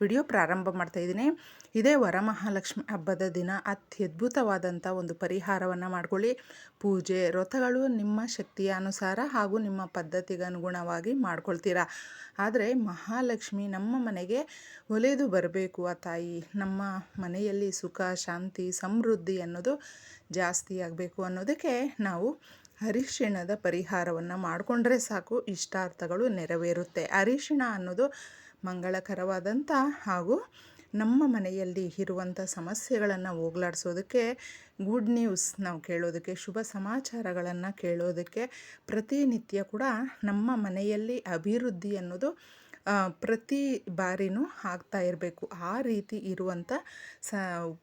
Video ಪ್ರಾರಂಭ ಮಾಡ್ತಾ ಇದ್ದೀನಿ. ಇದೇ ವರಮಹಾಲಕ್ಷ್ಮಿ ಹಬ್ಬದ ದಿನ ಅತ್ಯದ್ಭುತವಾದಂಥ ಒಂದು ಪರಿಹಾರವನ್ನು ಮಾಡ್ಕೊಳ್ಳಿ. ಪೂಜೆ, ವ್ರತಗಳು ನಿಮ್ಮ ಶಕ್ತಿಯ ಅನುಸಾರ ಹಾಗೂ ನಿಮ್ಮ ಪದ್ಧತಿಗೆ ಅನುಗುಣವಾಗಿ ಮಾಡ್ಕೊಳ್ತೀರಾ? ಆದರೆ ಮಹಾಲಕ್ಷ್ಮಿ ನಮ್ಮ ಮನೆಗೆ ಒಲೆದು ಬರಬೇಕು ಆ ತಾಯಿ. ನಮ್ಮ ಮನೆಯಲ್ಲಿ ಸುಖ, ಶಾಂತಿ, ಸಮೃದ್ಧಿ ಅನ್ನೋದು ಜಾಸ್ತಿ ಆಗಬೇಕು ಅನ್ನೋದಕ್ಕೆ ನಾವು ಅರಿಶಿಣದ ಪರಿಹಾರವನ್ನು ಮಾಡಿಕೊಂಡ್ರೆ ಸಾಕು. ಇಷ್ಟಾರ್ಥಗಳು ನೆರವೇರುತ್ತೆ. ಅರಿಶಿಣ ಅನ್ನೋದು ಮಂಗಳಕರವಾದಂಥ ಹಾಗೂ ನಮ್ಮ ಮನೆಯಲ್ಲಿ ಇರುವಂಥ ಸಮಸ್ಯೆಗಳನ್ನು ಹೋಗ್ಲಾಡ್ಸೋದಕ್ಕೆ ಗುಡ್ ನ್ಯೂಸ್ ನಾವು ಕೇಳೋದಕ್ಕೆ, ಶುಭ ಸಮಾಚಾರಗಳನ್ನು ಕೇಳೋದಕ್ಕೆ ಪ್ರತಿನಿತ್ಯ ಕೂಡ ನಮ್ಮ ಮನೆಯಲ್ಲಿ ಅಭಿವೃದ್ಧಿ ಅನ್ನೋದು ಪ್ರತಿ ಬಾರಿನೂ ಆಗ್ತಾ ಇರಬೇಕು. ಆ ರೀತಿ ಇರುವಂಥ ಸ,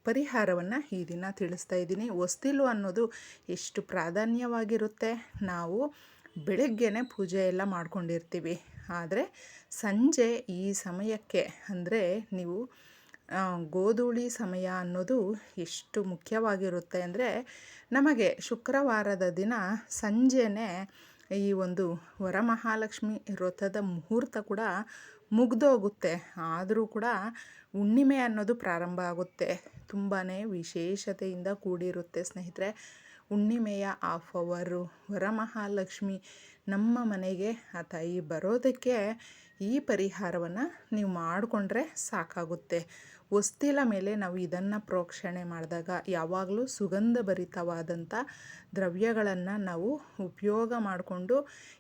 ಪರಿಹಾರವನ್ನು ಈ ದಿನ ತಿಳಿಸ್ತಾ ಇದ್ದೀನಿ. ಹೊಸ್ತಿಲು ಅನ್ನೋದು ಎಷ್ಟು ಪ್ರಾಧಾನ್ಯವಾಗಿರುತ್ತೆ? ನಾವು ಬೆಳಗ್ಗೆನೆ ಪೂಜೆ ಎಲ್ಲ ಮಾಡ್ಕೊಂಡಿರ್ತೀವಿ. ಆದರೆ ಸಂಜೆ ಈ ಸಮಯಕ್ಕೆ ಅಂದರೆ ನೀವು ಗೋಧೂಳಿ ಸಮಯ ಅನ್ನೋದು ಎಷ್ಟು ಮುಖ್ಯವಾಗಿರುತ್ತೆ ಅಂದರೆ ನಮಗೆ ಶುಕ್ರವಾರದ ದಿನ ಸಂಜೆನೇ ಈ ಒಂದು ವರಮಹಾಲಕ್ಷ್ಮಿ ವ್ರತದ ಮುಹೂರ್ತ ಕೂಡ ಮುಗ್ದೋಗುತ್ತೆ. ಆದರೂ ಕೂಡ ಹುಣ್ಣಿಮೆ ಅನ್ನೋದು ಪ್ರಾರಂಭ ಆಗುತ್ತೆ. ತುಂಬಾ ವಿಶೇಷತೆಯಿಂದ ಕೂಡಿರುತ್ತೆ ಸ್ನೇಹಿತರೆ. ಹುಣ್ಣಿಮೆಯ ಆಫ್ ಅವರು ವರಮಹಾಲಕ್ಷ್ಮಿ ನಮ್ಮ ಮನೆಗೆ ಆ ತಾಯಿ ಬರೋದಕ್ಕೆ ಈ ಪರಿಹಾರವನ್ನು ನೀವು ಮಾಡಿಕೊಂಡ್ರೆ ಸಾಕಾಗುತ್ತೆ. ಹೊಸ್ತಿಲ ಮೇಲೆ ನಾವು ಇದನ್ನು ಪ್ರೋಕ್ಷಣೆ ಮಾಡಿದಾಗ ಯಾವಾಗಲೂ ಸುಗಂಧಭರಿತವಾದಂಥ ದ್ರವ್ಯಗಳನ್ನು ನಾವು ಉಪಯೋಗ ಮಾಡಿಕೊಂಡು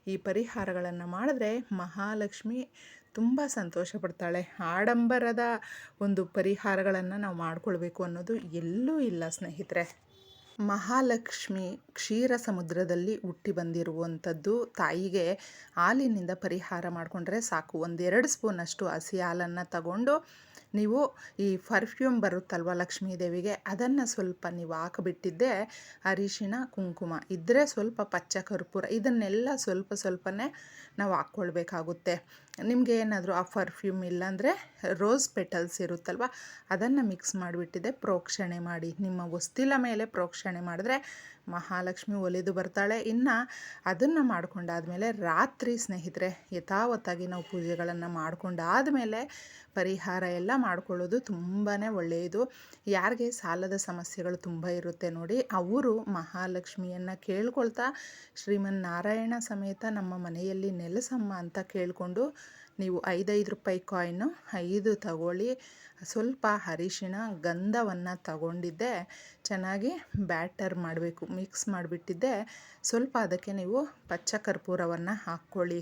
ಈ ಪರಿಹಾರಗಳನ್ನು ಮಾಡಿದ್ರೆ ಮಹಾಲಕ್ಷ್ಮಿ ತುಂಬ ಸಂತೋಷ ಪಡ್ತಾಳೆ. ಆಡಂಬರದ ಒಂದು ಪರಿಹಾರಗಳನ್ನು ನಾವು ಮಾಡಿಕೊಳ್ಬೇಕು ಅನ್ನೋದು ಎಲ್ಲೂ ಇಲ್ಲ ಸ್ನೇಹಿತರೆ. ಮಹಾಲಕ್ಷ್ಮಿ ಕ್ಷೀರ ಸಮುದ್ರದಲ್ಲಿ ಹುಟ್ಟಿ ಬಂದಿರುವಂಥದ್ದು. ತಾಯಿಗೆ ಹಾಲಿನಿಂದ ಪರಿಹಾರ ಮಾಡಿಕೊಂಡ್ರೆ ಸಾಕು. ಒಂದೆರಡು ಸ್ಪೂನಷ್ಟು ಹಸಿ ಹಾಲನ್ನು ತಗೊಂಡು ನೀವು ಈ ಪರ್ಫ್ಯೂಮ್ ಬರುತ್ತಲ್ವ ಲಕ್ಷ್ಮೀ ದೇವಿಗೆ, ಅದನ್ನು ಸ್ವಲ್ಪ ನೀವು ಹಾಕಿಬಿಟ್ಟಿದ್ದೆ ಅರಿಶಿಣ, ಕುಂಕುಮ. ಇದ್ದರೆ ಸ್ವಲ್ಪ ಪಚ್ಚ ಕರ್ಪೂರ, ಇದನ್ನೆಲ್ಲ ಸ್ವಲ್ಪ ಸ್ವಲ್ಪನೇ ನಾವು ಹಾಕ್ಕೊಳ್ಬೇಕಾಗುತ್ತೆ. ನಿಮಗೆ ಏನಾದರೂ ಆ ಪರ್ಫ್ಯೂಮ್ ಇಲ್ಲಾಂದರೆ ರೋಸ್ ಪೆಟಲ್ಸ್ ಇರುತ್ತಲ್ವ, ಅದನ್ನು ಮಿಕ್ಸ್ ಮಾಡಿಬಿಟ್ಟಿದೆ. ಪ್ರೋಕ್ಷಣೆ ಮಾಡಿ, ನಿಮ್ಮ ಹೊಸ್ತಿಲ ಮೇಲೆ ಪ್ರೋಕ್ಷಣೆ ಮಾಡಿದ್ರೆ ಮಹಾಲಕ್ಷ್ಮಿ ಒಲಿದು ಬರ್ತಾಳೆ. ಇನ್ನು ಅದನ್ನು ಮಾಡ್ಕೊಂಡಾದಮೇಲೆ ರಾತ್ರಿ ಸ್ನೇಹಿತರೆ, ಯಥಾವತ್ತಾಗಿ ನಾವು ಪೂಜೆಗಳನ್ನು ಮಾಡ್ಕೊಂಡಾದಮೇಲೆ ಪರಿಹಾರ ಎಲ್ಲ ಮಾಡ್ಕೊಳ್ಳೋದು ತುಂಬಾ ಒಳ್ಳೆಯದು. ಯಾರಿಗೆ ಸಾಲದ ಸಮಸ್ಯೆಗಳು ತುಂಬ ಇರುತ್ತೆ ನೋಡಿ, ಅವರು ಮಹಾಲಕ್ಷ್ಮಿಯನ್ನು ಕೇಳ್ಕೊಳ್ತಾ ಶ್ರೀಮನ್ ನಾರಾಯಣ ಸಮೇತ ನಮ್ಮ ಮನೆಯಲ್ಲಿ ನೆಲೆಸಮ್ಮ ಅಂತ ಕೇಳಿಕೊಂಡು ನೀವು ಐದೈದು ರೂಪಾಯಿ ಕಾಯಿನು ಐದು ತಗೊಳ್ಳಿ. ಸ್ವಲ್ಪ ಅರಿಶಿಣ ಗಂಧವನ್ನು ತಗೊಂಡಿದ್ದೆ. ಚೆನ್ನಾಗಿ ಬ್ಯಾಟರ್ ಮಾಡಬೇಕು ಮಿಕ್ಸ್ ಮಾಡಿಬಿಟ್ಟಿದ್ದೆ. ಸ್ವಲ್ಪ ಅದಕ್ಕೆ ನೀವು ಪಚ್ಚ ಕರ್ಪೂರವನ್ನು ಹಾಕ್ಕೊಳ್ಳಿ.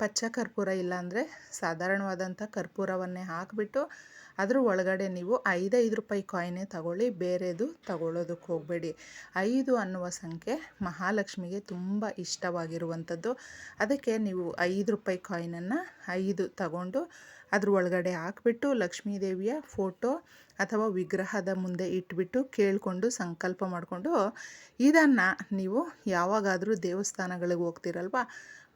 ಪಚ್ಚ ಕರ್ಪೂರ ಇಲ್ಲಾಂದರೆ ಸಾಧಾರಣವಾದಂಥ ಕರ್ಪೂರವನ್ನೇ ಹಾಕಿಬಿಟ್ಟು ಅದ್ರ ಒಳಗಡೆ ನೀವು ಐದೈದು ರೂಪಾಯಿ ಕಾಯಿನೇ ತಗೊಳ್ಳಿ, ಬೇರೆದು ತಗೊಳ್ಳೋದಕ್ಕೆ ಹೋಗಬೇಡಿ. ಐದು ಅನ್ನುವ ಸಂಖ್ಯೆ ಮಹಾಲಕ್ಷ್ಮಿಗೆ ತುಂಬ ಇಷ್ಟವಾಗಿರುವಂಥದ್ದು. ಅದಕ್ಕೆ ನೀವು ಐದು ರೂಪಾಯಿ ಕಾಯಿನನ್ನು ಐದು ತಗೊಂಡು ಅದ್ರ ಒಳಗಡೆ ಹಾಕ್ಬಿಟ್ಟು ಲಕ್ಷ್ಮೀ ದೇವಿಯ ಫೋಟೋ ಅಥವಾ ವಿಗ್ರಹದ ಮುಂದೆ ಇಟ್ಬಿಟ್ಟು ಕೇಳಿಕೊಂಡು ಸಂಕಲ್ಪ ಮಾಡಿಕೊಂಡು ಇದನ್ನು ನೀವು ಯಾವಾಗಾದರೂ ದೇವಸ್ಥಾನಗಳಿಗೆ ಹೋಗ್ತಿರಲ್ವ?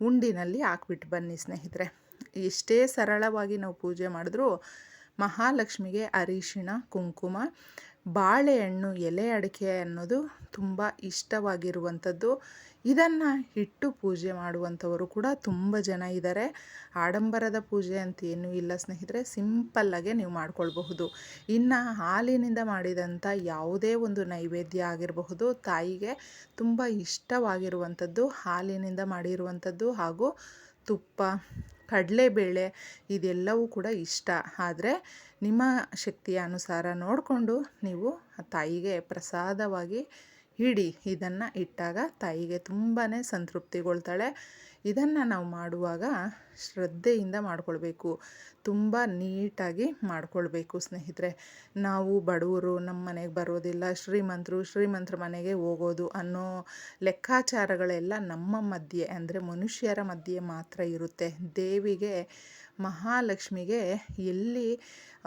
ಉಂಡಿನಲ್ಲಿ ಹಾಕ್ಬಿಟ್ಟು ಬನ್ನಿ ಸ್ನೇಹಿತರೆ. ಎಷ್ಟೇ ಸರಳವಾಗಿ ನಾವು ಪೂಜೆ ಮಾಡಿದ್ರೂ ಮಹಾಲಕ್ಷ್ಮಿಗೆ ಅರಿಶಿಣ, ಕುಂಕುಮ, ಬಾಳೆಹಣ್ಣು, ಎಲೆ ಅಡಿಕೆ ಅನ್ನೋದು ತುಂಬ ಇಷ್ಟವಾಗಿರುವಂಥದ್ದು. ಇದನ್ನು ಇಟ್ಟು ಪೂಜೆ ಮಾಡುವಂಥವರು ಕೂಡ ತುಂಬ ಜನ ಇದ್ದಾರೆ ಆಡಂಬರದ ಪೂಜೆ ಅಂತ ಏನೂ ಇಲ್ಲ ಸ್ನೇಹಿತರೆ ಸಿಂಪಲ್ಲಾಗೆ ನೀವು ಮಾಡ್ಕೊಳ್ಬಹುದು. ಇನ್ನು ಹಾಲಿನಿಂದ ಮಾಡಿದಂಥ ಯಾವುದೇ ಒಂದು ನೈವೇದ್ಯ ಆಗಿರಬಹುದು, ತಾಯಿಗೆ ತುಂಬ ಇಷ್ಟವಾಗಿರುವಂಥದ್ದು ಹಾಲಿನಿಂದ ಮಾಡಿರುವಂಥದ್ದು ಹಾಗೂ ತುಪ್ಪ, ಕಡಲೆಬೇಳೆ ಇದೆಲ್ಲವೂ ಕೂಡ ಇಷ್ಟ. ಆದರೆ ನಿಮ್ಮ ಶಕ್ತಿಯ ಅನುಸಾರ ನೋಡಿಕೊಂಡು ನೀವು ತಾಯಿಗೆ ಪ್ರಸಾದವಾಗಿ ಇಡಿ ಇದನ್ನು ಇಟ್ಟಾಗ ತಾಯಿಗೆ ತುಂಬಾ ಸಂತೃಪ್ತಿಗೊಳ್ತಾಳೆ. ಇದನ್ನು ನಾವು ಮಾಡುವಾಗ ಶ್ರದ್ಧೆಯಿಂದ ಮಾಡಿಕೊಳ್ಬೇಕು. ತುಂಬ ನೀಟಾಗಿ ಮಾಡಿಕೊಳ್ಬೇಕು ಸ್ನೇಹಿತರೆ. ನಾವು ಬಡವರು, ನಮ್ಮ ಮನೆಗೆ ಬರೋದಿಲ್ಲ, ಶ್ರೀಮಂತರು, ಶ್ರೀಮಂತರ ಮನೆಗೆ ಹೋಗೋದು ಅನ್ನೋ ಲೆಕ್ಕಾಚಾರಗಳೆಲ್ಲ ನಮ್ಮ ಮಧ್ಯೆ, ಅಂದರೆ ಮನುಷ್ಯರ ಮಧ್ಯೆ ಮಾತ್ರ ಇರುತ್ತೆ. ದೇವಿಗೆ, ಮಹಾಲಕ್ಷ್ಮಿಗೆ ಎಲ್ಲಿ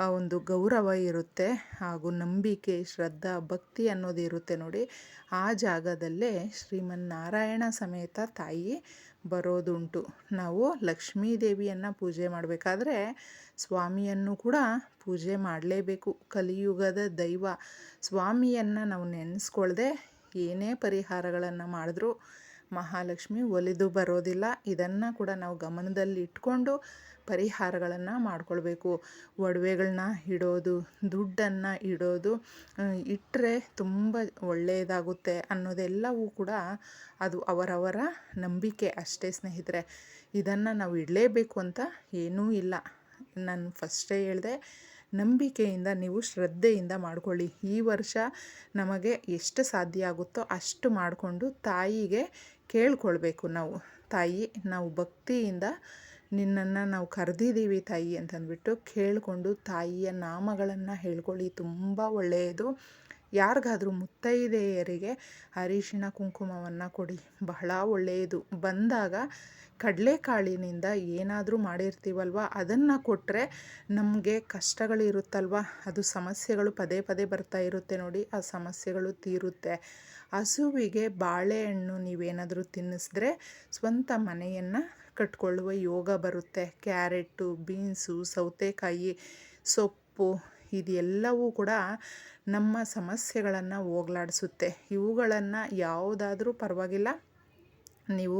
ಒಂದು ಗೌರವ ಇರುತ್ತೆ ಹಾಗೂ ನಂಬಿಕೆ, ಶ್ರದ್ಧಾ, ಭಕ್ತಿ ಅನ್ನೋದು ಇರುತ್ತೆ ನೋಡಿ, ಆ ಜಾಗದಲ್ಲೇ ಶ್ರೀಮನ್ನಾರಾಯಣ ಸಮೇತ ತಾಯಿ ಬರೋದುಂಟು. ನಾವು ಲಕ್ಷ್ಮೀ ದೇವಿಯನ್ನು ಪೂಜೆ ಮಾಡಬೇಕಾದ್ರೆ ಸ್ವಾಮಿಯನ್ನು ಕೂಡ ಪೂಜೆ ಮಾಡಲೇಬೇಕು. ಕಲಿಯುಗದ ದೈವ. ಸ್ವಾಮಿಯನ್ನು ನಾವು ನೆನೆಸ್ಕೊಳ್ದೆ ಏನೇ ಪರಿಹಾರಗಳನ್ನು ಮಾಡಿದ್ರೂ ಮಹಾಲಕ್ಷ್ಮಿ ಒಲಿದು ಬರೋದಿಲ್ಲ. ಇದನ್ನು ಕೂಡ ನಾವು ಗಮನದಲ್ಲಿ ಇಟ್ಕೊಂಡು ಪರಿಹಾರಗಳನ್ನು ಮಾಡ್ಕೊಳ್ಬೇಕು. ಒಡವೆಗಳನ್ನ ಇಡೋದು ದುಡ್ಡನ್ನು ಇಡೋದು ಇಟ್ಟರೆ ತುಂಬ ಒಳ್ಳೆಯದಾಗುತ್ತೆ ಅನ್ನೋದೆಲ್ಲವೂ ಕೂಡ ಅದು ಅವರವರ ನಂಬಿಕೆ ಅಷ್ಟೇ ಸ್ನೇಹಿತರೆ. ಇದನ್ನು ನಾವು ಇಡಲೇಬೇಕು ಅಂತ ಏನೂ ಇಲ್ಲ. ನಾನು ಫಸ್ಟೇ ಹೇಳಿದೆ, ನಂಬಿಕೆಯಿಂದ ನೀವು ಶ್ರದ್ಧೆಯಿಂದ ಮಾಡಿಕೊಳ್ಳಿ. ಈ ವರ್ಷ ನಮಗೆ ಎಷ್ಟು ಸಾಧ್ಯ ಆಗುತ್ತೋ ಅಷ್ಟು ಮಾಡಿಕೊಂಡು ತಾಯಿಗೆ ಕೇಳ್ಕೊಳ್ಬೇಕು ನಾವು. ತಾಯಿ, ನಾವು ಭಕ್ತಿಯಿಂದ ನಿನ್ನನ್ನು ನಾವು ಕರೆದಿದ್ದೀವಿ ತಾಯಿ ಅಂತಂದ್ಬಿಟ್ಟು ಕೇಳಿಕೊಂಡು ತಾಯಿಯ ನಾಮಗಳನ್ನು ಹೇಳ್ಕೊಳ್ಳಿ. ತುಂಬ ಒಳ್ಳೆಯದು. ಯಾರಿಗಾದರೂ ಮುತ್ತೈದೆಯರಿಗೆ ಅರಿಶಿಣ ಕುಂಕುಮವನ್ನು ಕೊಡಿ. ಬಹಳ ಒಳ್ಳೆಯದು. ಬಂದಾಗ ಕಡಲೆಕಾಳಿನಿಂದ ಏನಾದರೂ ಮಾಡಿರ್ತೀವಲ್ವ? ಅದನ್ನು ಕೊಟ್ಟರೆ ನಮಗೆ ಕಷ್ಟಗಳಿರುತ್ತಲ್ವ? ಅದು ಸಮಸ್ಯೆಗಳು ಪದೇ ಪದೇ ಬರ್ತಾ ಇರುತ್ತೆ ನೋಡಿ. ಆ ಸಮಸ್ಯೆಗಳು ತೀರುತ್ತೆ. ಹಸುವಿಗೆ ಬಾಳೆಹಣ್ಣು ನೀವೇನಾದರೂ ತಿನ್ನಿಸಿದ್ರೆ ಸ್ವಂತ ಮನೆಯನ್ನು ಕಟ್ಕೊಳ್ಳುವ ಯೋಗ ಬರುತ್ತೆ. ಕ್ಯಾರೆಟು, ಬೀನ್ಸು, ಸೌತೆಕಾಯಿ, ಸೊಪ್ಪು ಇದೆಲ್ಲವೂ ಕೂಡ ನಮ್ಮ ಸಮಸ್ಯೆಗಳನ್ನು ಹೋಗ್ಲಾಡಿಸುತ್ತೆ. ಇವುಗಳನ್ನು ಯಾವುದಾದ್ರೂ ಪರವಾಗಿಲ್ಲ, ನೀವು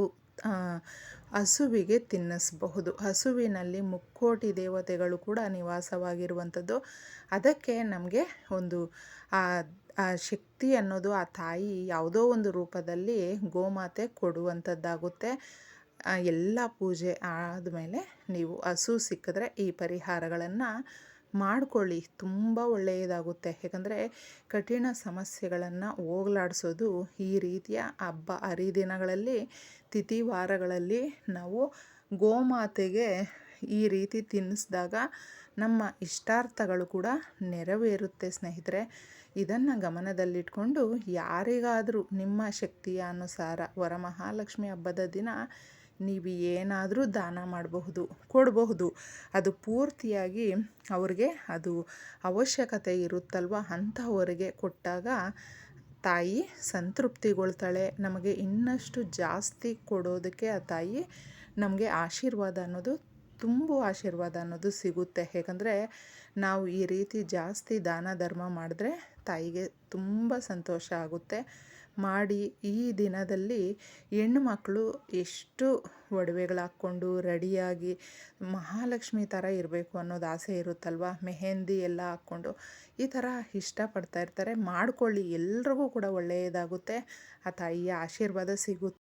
ಹಸುವಿಗೆ ತಿನ್ನಿಸಬಹುದು. ಹಸುವಿನಲ್ಲಿ ಮುಕ್ಕೋಟಿ ದೇವತೆಗಳು ಕೂಡ ನಿವಾಸವಾಗಿರುವಂಥದ್ದು. ಅದಕ್ಕೆ ನಮಗೆ ಒಂದು ಆ ಶಕ್ತಿ ಅನ್ನೋದು ಆ ತಾಯಿ ಯಾವುದೋ ಒಂದು ರೂಪದಲ್ಲಿ ಗೋಮಾತೆ ಕೊಡುವಂಥದ್ದಾಗುತ್ತೆ. ಎಲ್ಲ ಪೂಜೆ ಆದಮೇಲೆ ನೀವು ಹಸು ಸಿಕ್ಕಿದ್ರೆ ಈ ಪರಿಹಾರಗಳನ್ನು ಮಾಡಿಕೊಳ್ಳಿ. ತುಂಬ ಒಳ್ಳೆಯದಾಗುತ್ತೆ. ಯಾಕಂದರೆ ಕಠಿಣ ಸಮಸ್ಯೆಗಳನ್ನು ಹೋಗಲಾಡಿಸೋದು ಈ ರೀತಿಯ ಹಬ್ಬ, ಹರಿದಿನಗಳಲ್ಲಿ ತಿಥಿವಾರಗಳಲ್ಲಿ ನಾವು ಗೋಮಾತೆಗೆ ಈ ರೀತಿ ತಿನ್ನಿಸಿದಾಗ ನಮ್ಮ ಇಷ್ಟಾರ್ಥಗಳು ಕೂಡ ನೆರವೇರುತ್ತೆ ಸ್ನೇಹಿತರೆ. ಇದನ್ನು ಗಮನದಲ್ಲಿಟ್ಕೊಂಡು ಯಾರಿಗಾದರೂ ನಿಮ್ಮ ಶಕ್ತಿಯ ಅನುಸಾರ ವರಮಹಾಲಕ್ಷ್ಮಿ ಹಬ್ಬದ ದಿನ ನೀವು ಏನಾದರೂ ದಾನ ಮಾಡಬಹುದು, ಕೊಡಬಹುದು. ಅದು ಪೂರ್ತಿಯಾಗಿ ಅವ್ರಿಗೆ ಅದು ಅವಶ್ಯಕತೆ ಇರುತ್ತಲ್ವ? ಅಂಥವರಿಗೆ ಕೊಟ್ಟಾಗ ತಾಯಿ ಸಂತೃಪ್ತಿಗೊಳ್ತಾಳೆ. ನಮಗೆ ಇನ್ನಷ್ಟು ಜಾಸ್ತಿ ಕೊಡೋದಕ್ಕೆ ಆ ತಾಯಿ ನಮಗೆ ಆಶೀರ್ವಾದ ಅನ್ನೋದು, ತುಂಬ ಆಶೀರ್ವಾದ ಅನ್ನೋದು ಸಿಗುತ್ತೆ. ಹೇಗೆಂದರೆ ನಾವು ಈ ರೀತಿ ಜಾಸ್ತಿ ದಾನ ಧರ್ಮ ಮಾಡಿದ್ರೆ ತಾಯಿಗೆ ತುಂಬ ಸಂತೋಷ ಆಗುತ್ತೆ. ಮಾಡಿ ಈ ದಿನದಲ್ಲಿ ಹೆಣ್ಣು ಮಕ್ಕಳು ಎಷ್ಟು ಒಡವೆಗಳಾಕ್ಕೊಂಡು ರೆಡಿಯಾಗಿ ಮಹಾಲಕ್ಷ್ಮಿ ಥರ ಇರಬೇಕು ಅನ್ನೋದು ಆಸೆ ಇರುತ್ತಲ್ವ? ಮೆಹೆಂದಿ ಎಲ್ಲ ಹಾಕ್ಕೊಂಡು ಈ ಥರ ಇಷ್ಟಪಡ್ತಾ ಇರ್ತಾರೆ. ಮಾಡ್ಕೊಳ್ಳಿ, ಎಲ್ರಿಗೂ ಕೂಡ ಒಳ್ಳೆಯದಾಗುತ್ತೆ. ಆ ತಾಯಿಯ ಆಶೀರ್ವಾದ ಸಿಗುತ್ತೆ.